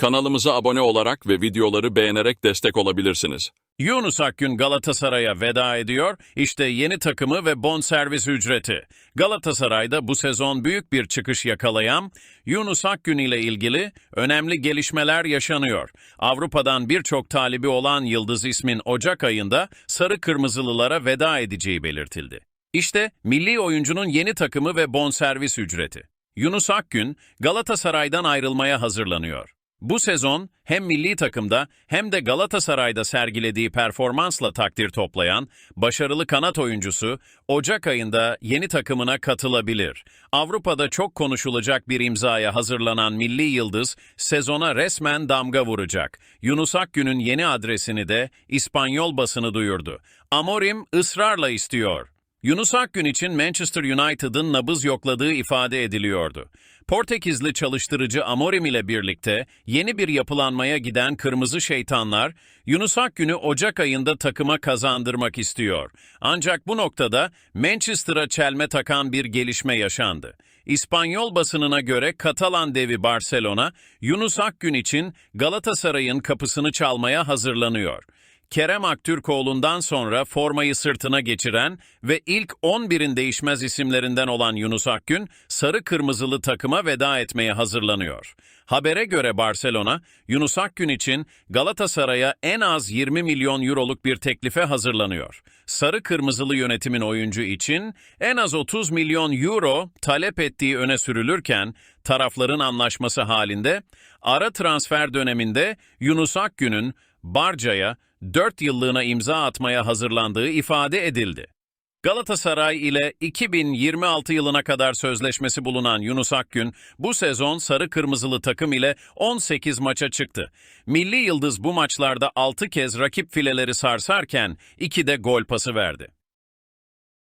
Kanalımıza abone olarak ve videoları beğenerek destek olabilirsiniz. Yunus Akgün Galatasaray'a veda ediyor. İşte yeni takımı ve bonservis ücreti. Galatasaray'da bu sezon büyük bir çıkış yakalayan Yunus Akgün ile ilgili önemli gelişmeler yaşanıyor. Avrupa'dan birçok talibi olan Yıldız ismin Ocak ayında sarı kırmızılılara veda edeceği belirtildi. İşte milli oyuncunun yeni takımı ve bonservis ücreti. Yunus Akgün Galatasaray'dan ayrılmaya hazırlanıyor. Bu sezon hem milli takımda hem de Galatasaray'da sergilediği performansla takdir toplayan başarılı kanat oyuncusu Ocak ayında yeni takımına katılabilir. Avrupa'da çok konuşulacak bir imzaya hazırlanan milli yıldız sezona resmen damga vuracak. Yunus Akgün'ün yeni adresini de İspanyol basını duyurdu. Amorim ısrarla istiyor. Yunus Akgün için Manchester United'ın nabız yokladığı ifade ediliyordu. Portekizli çalıştırıcı Amorim ile birlikte yeni bir yapılanmaya giden Kırmızı Şeytanlar, Yunus Akgün'ü Ocak ayında takıma kazandırmak istiyor. Ancak bu noktada Manchester'a çelme takan bir gelişme yaşandı. İspanyol basınına göre Katalan devi Barcelona, Yunus Akgün için Galatasaray'ın kapısını çalmaya hazırlanıyor. Kerem Aktürkoğlu'ndan sonra formayı sırtına geçiren ve ilk 11'in değişmez isimlerinden olan Yunus Akgün, sarı kırmızılı takıma veda etmeye hazırlanıyor. Habere göre Barcelona, Yunus Akgün için Galatasaray'a en az 20 milyon euroluk bir teklife hazırlanıyor. Sarı kırmızılı yönetimin oyuncu için en az 30 milyon euro talep ettiği öne sürülürken, tarafların anlaşması halinde, ara transfer döneminde Yunus Akgün'ün Barca'ya 4 yıllığına imza atmaya hazırlandığı ifade edildi. Galatasaray ile 2026 yılına kadar sözleşmesi bulunan Yunus Akgün, bu sezon sarı kırmızılı takım ile 18 maça çıktı. Milli Yıldız bu maçlarda 6 kez rakip fileleri sarsarken 2 de gol pası verdi.